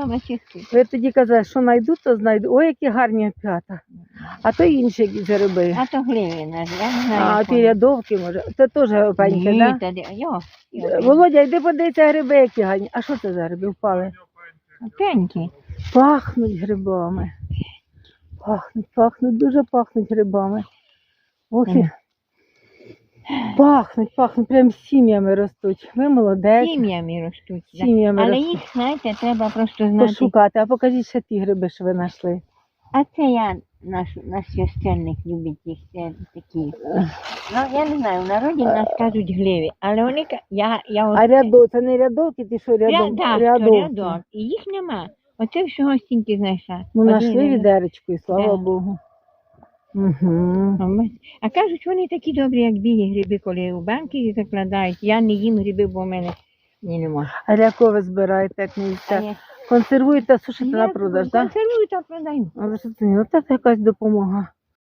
саме чистий. Ви тоді казали, що знайду, то знайду. Ой, які гарні п'ята. А то інші якісь гриби. А то глина, ж, я не знаю. А ті рядовки, може. Це теж паніки, Ні, так? та йо, йо, Да? Володя, йди подивися гриби, які гарні. А що це за гриби впали? Пеньки. Пахнуть грибами. Пахнуть, пахнуть, дуже пахнуть грибами. Ох, і... Мгм. Пахнуть, пахнуть, прям сім'ями ростуть. Ви молодець. Сім'ями ростуть. да. Сім'ями Але ростуть. їх, знаєте, треба просто знати. Пошукати. А покажіть ще ті гриби, що ви знайшли. А це я, наш, наш священник любить їх, це такі. Ну, я не знаю, в народі в нас кажуть гливі, але вони, ка- я, я от... А рядо, це не рядовки, ті, що Ря, рядом, да, то рядок. І їх нема. Оце всього стільки знайшла. Ну, Один знайшли рядок. відеречку, і слава Да. Богу. Угу. А ми- А кажуть, вони такі добрі, як білі гриби, коли у банки їх закладають. Я не їм гриби, бо в мене ні, нема. А для кого ви збираєте, як не їсте? я- Консервуєте, сушите на продаж, так? консервую та продаю. Але що це не? Оце якась допомога.